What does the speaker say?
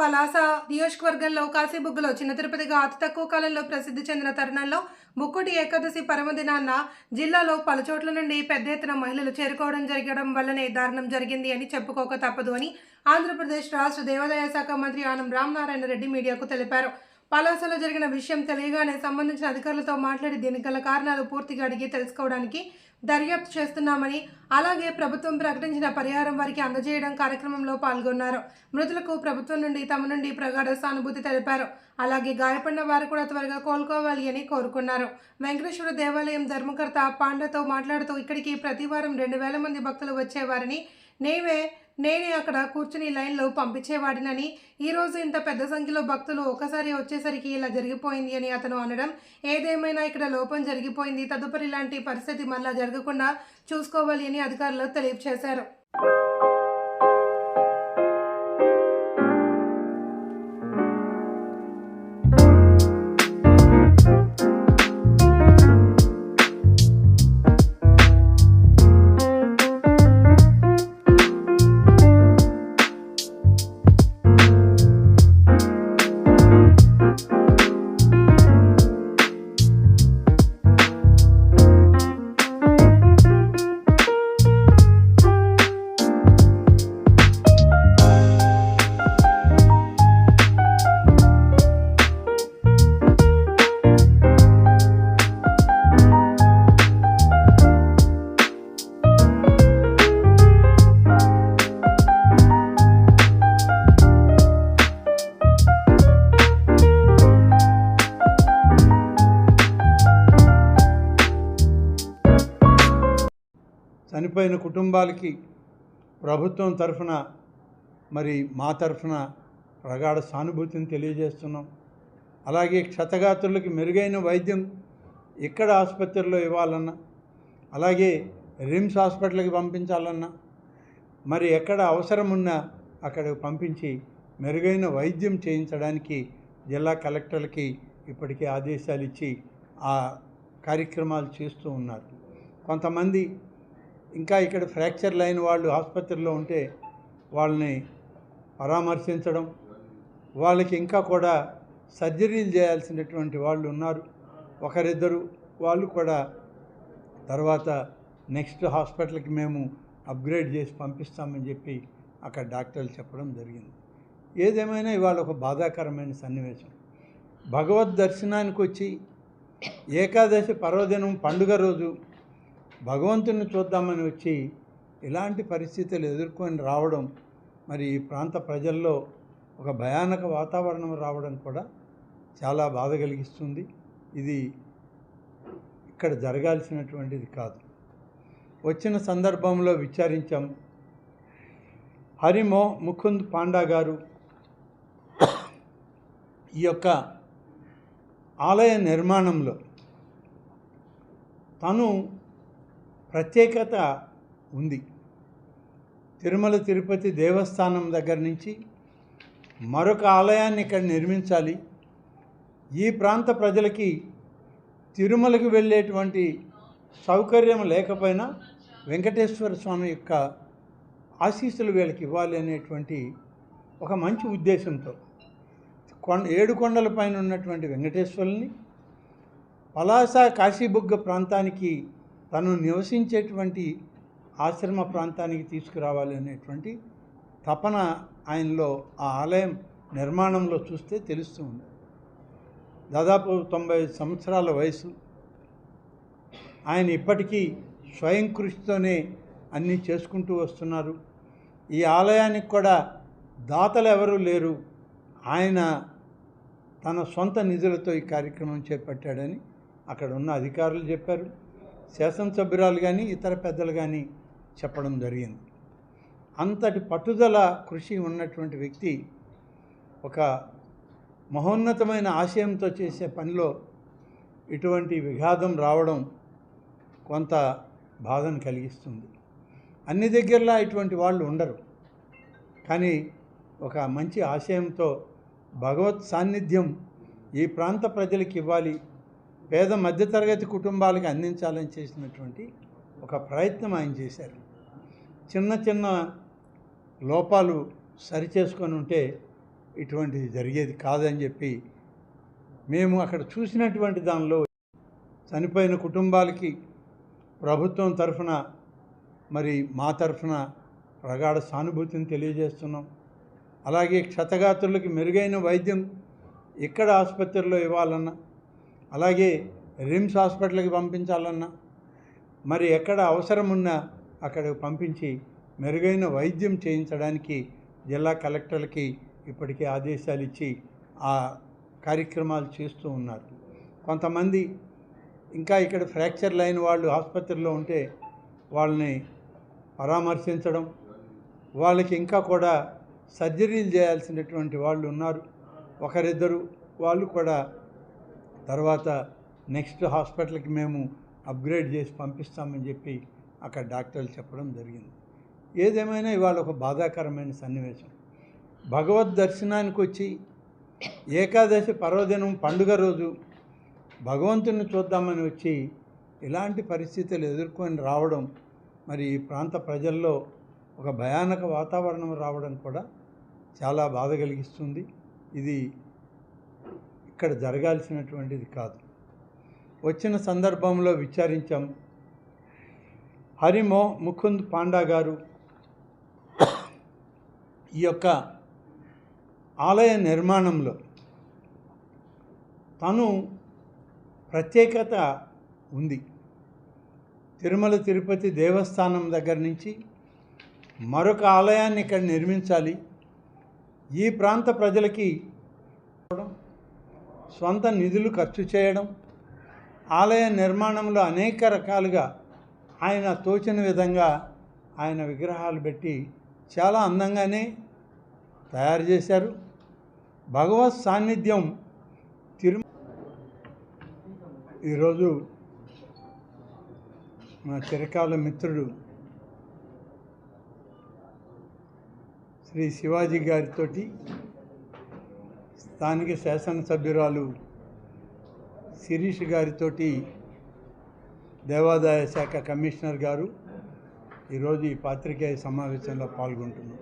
పలాస నియోజకవర్గంలో కాశీబుగ్గలో చిన్న తిరుపతిగా అతి తక్కువ కాలంలో ప్రసిద్ధి చెందిన తరుణంలో ముక్కుటి ఏకాదశి పరమదినాన్న జిల్లాలో పలుచోట్ల నుండి పెద్ద ఎత్తున మహిళలు చేరుకోవడం జరగడం వల్లనే దారుణం జరిగింది అని చెప్పుకోక తప్పదు అని ఆంధ్రప్రదేశ్ రాష్ట్ర దేవాదాయ శాఖ మంత్రి ఆనం రామనారాయణ రెడ్డి మీడియాకు తెలిపారు. పలాసలో జరిగిన విషయం తెలియగానే సంబంధించిన అధికారులతో మాట్లాడి దీనికి గల కారణాలు పూర్తిగా అడిగి తెలుసుకోవడానికి దర్యాప్తు చేస్తున్నామని అలాగే ప్రభుత్వం ప్రకటించిన పరిహారం వారికి అందజేయడం కార్యక్రమంలో పాల్గొన్నారు. మృతులకు ప్రభుత్వం నుండి తమ నుండి ప్రగాఢ సానుభూతి తెలిపారు. అలాగే గాయపడిన వారు కూడా త్వరగా కోలుకోవాలి అని కోరుకున్నారు. వెంకటేశ్వర దేవాలయం ధర్మకర్త పాండతో మాట్లాడుతూ ఇక్కడికి ప్రతి వారం రెండు వేల మంది భక్తులు వచ్చేవారని నేవే నేనే అక్కడ కూర్చుని లైన్లో పంపించేవాడినని. ఈరోజు ఇంత పెద్ద సంఖ్యలో భక్తులు ఒకసారి వచ్చేసరికి ఇలా జరిగిపోయింది అని అతను అనడం. ఏదేమైనా ఇక్కడ లోపం జరిగిపోయింది. తదుపరి ఇలాంటి పరిస్థితి మళ్ళా జరగకుండా చూసుకోవాలి అని అధికారులు తెలియజేశారు. చనిపోయిన కుటుంబాలకి ప్రభుత్వం తరఫున మరి మా తరఫున ప్రగాఢ సానుభూతిని తెలియజేస్తున్నాం. అలాగే క్షతగాత్రులకి మెరుగైన వైద్యం ఎక్కడ ఆసుపత్రిలో ఇవ్వాలన్నా అలాగే రిమ్స్ హాస్పిటల్కి పంపించాలన్నా మరి ఎక్కడ అవసరం ఉన్నా అక్కడికి పంపించి మెరుగైన వైద్యం చేయించడానికి జిల్లా కలెక్టర్లకి ఇప్పటికే ఆదేశాలు ఇచ్చి ఆ కార్యక్రమాలు చేస్తూ ఉన్నారు. కొంతమంది ఇంకా ఇక్కడ ఫ్రాక్చర్ లైన్ వాళ్ళు ఆసుపత్రిలో ఉంటే వాళ్ళని పరామర్శించడం వాళ్ళకి ఇంకా కూడా సర్జరీలు చేయాల్సినటువంటి వాళ్ళు ఉన్నారు. ఒకరిద్దరు వాళ్ళు కూడా తర్వాత నెక్స్ట్ హాస్పిటల్కి మేము అప్గ్రేడ్ చేసి పంపిస్తామని చెప్పి అక్కడ డాక్టర్లు చెప్పడం జరిగింది. ఏదేమైనా ఇవాళ ఒక బాధాకరమైన సన్నివేశం. భగవద్ దర్శనానికి వచ్చి ఏకాదశి పర్వదినం పండుగ రోజు భగవంతుని చూద్దామని వచ్చి ఇలాంటి పరిస్థితులు ఎదుర్కొని రావడం మరి ఈ ప్రాంత ప్రజల్లో ఒక భయానక వాతావరణం రావడం కూడా చాలా బాధ కలిగిస్తుంది. ఇది ఇక్కడ జరగాల్సినటువంటిది కాదు. వచ్చిన సందర్భంలో విచారించాం. హరిమో ముకుంద్ పాండా గారు ఈ యొక్క ఆలయ నిర్మాణంలో తను ప్రత్యేకత ఉంది. తిరుమల తిరుపతి దేవస్థానం దగ్గర నుంచి మరొక ఆలయాన్ని ఇక్కడ నిర్మించాలి. ఈ ప్రాంత ప్రజలకి తిరుమలకి వెళ్ళేటువంటి సౌకర్యం లేకపోయినా వెంకటేశ్వర స్వామి యొక్క ఆశీస్సులు వీళ్ళకి ఇవ్వాలి అనేటువంటి ఒక మంచి ఉద్దేశంతో కొండ ఏడు కొండల పైన ఉన్నటువంటి వెంకటేశ్వరుని పలాస కాశీబుగ్గ ప్రాంతానికి తను నివసించేటువంటి ఆశ్రమ ప్రాంతానికి తీసుకురావాలి అనేటువంటి తపన ఆయనలో ఆ ఆలయం నిర్మాణంలో చూస్తే తెలుస్తూ ఉంది. దాదాపు తొంభై సంవత్సరాల వయసు. ఆయన ఇప్పటికీ స్వయం కృషితోనే అన్నీ చేసుకుంటూ వస్తున్నారు. ఈ ఆలయానికి కూడా దాతలు ఎవరూ లేరు. ఆయన తన సొంత నిధులతో ఈ కార్యక్రమం చేపట్టాడని అక్కడ ఉన్న అధికారులు చెప్పారు. శాసనసభ్యురాలు కానీ ఇతర పెద్దలు కానీ చెప్పడం జరిగింది. అంతటి పట్టుదల కృషి ఉన్నటువంటి వ్యక్తి ఒక మహోన్నతమైన ఆశయంతో చేసే పనిలో ఇటువంటి విఘాతం రావడం కొంత బాధను కలిగిస్తుంది. అన్ని దగ్గరలా ఇటువంటి వాళ్ళు ఉండరు. కానీ ఒక మంచి ఆశయంతో భగవత్ సాన్నిధ్యం ఈ ప్రాంత ప్రజలకు ఇవ్వాలి పేద మధ్యతరగతి కుటుంబాలకి అందించాలని చేసినటువంటి ఒక ప్రయత్నం ఆయన చేశారు. చిన్న చిన్న లోపాలు సరిచేసుకొని ఉంటే ఇటువంటిది జరిగేది కాదని చెప్పి మేము అక్కడ చూసినటువంటి దానిలో చనిపోయిన కుటుంబాలకి ప్రభుత్వం తరఫున మరి మా తరఫున ప్రగాఢ సానుభూతిని తెలియజేస్తున్నాం. అలాగే క్షతగాత్రులకి మెరుగైన వైద్యం ఇక్కడ ఆసుపత్రిలో ఇవ్వాలన్నా అలాగే రిమ్స్ హాస్పిటల్కి పంపించాలన్నా మరి ఎక్కడ అవసరం ఉన్నా అక్కడికి పంపించి మెరుగైన వైద్యం చేయించడానికి జిల్లా కలెక్టర్లకి ఇప్పటికే ఆదేశాలు ఇచ్చి ఆ కార్యక్రమాలు చేస్తూ ఉన్నారు. కొంతమంది ఇంకా ఇక్కడ ఫ్రాక్చర్ లైన్ వాళ్ళు ఆసుపత్రిలో ఉంటే వాళ్ళని పరామర్శించడం వాళ్ళకి ఇంకా కూడా సర్జరీలు చేయాల్సినటువంటి వాళ్ళు ఉన్నారు. ఒకరిద్దరు వాళ్ళు కూడా తర్వాత నెక్స్ట్ హాస్పిటల్కి మేము అప్గ్రేడ్ చేసి పంపిస్తామని చెప్పి అక్కడ డాక్టర్లు చెప్పడం జరిగింది. ఏదేమైనా ఇవాళ ఒక బాధాకరమైన సన్నివేశం. భగవద్ దర్శనానికి వచ్చి ఏకాదశి పర్వదినం పండుగ రోజు భగవంతుని చూద్దామని వచ్చి ఇలాంటి పరిస్థితులు ఎదుర్కొని రావడం మరి ఈ ప్రాంత ప్రజల్లో ఒక భయానక వాతావరణం రావడం కూడా చాలా బాధ కలిగిస్తుంది. ఇది ఇక్కడ జరగాల్సినటువంటిది కాదు. వచ్చిన సందర్భంలో విచారించాం. హరిమో ముకుంద్ పాండా గారు ఈ యొక్క ఆలయ నిర్మాణంలో తను ప్రత్యేకత ఉంది. తిరుమల తిరుపతి దేవస్థానం దగ్గర నుంచి మరొక ఆలయాన్ని ఇక్కడ నిర్మించాలి. ఈ ప్రాంత ప్రజలకి స్వంత నిధులు ఖర్చు చేయడం ఆలయ నిర్మాణంలో అనేక రకాలుగా ఆయన తోచిన విధంగా ఆయన విగ్రహాలు పెట్టి చాలా అందంగానే తయారు చేశారు. భగవత్ సాన్నిధ్యం తిరు ఈరోజు మా చిరకాల మిత్రుడు శ్రీ శివాజీ గారితోటి స్థానిక శాసనసభ్యురాలు శిరీష్ గారితోటి దేవాదాయ శాఖ కమిషనర్ గారు ఈరోజు ఈ పాత్రికేయ సమావేశంలో పాల్గొంటున్నారు.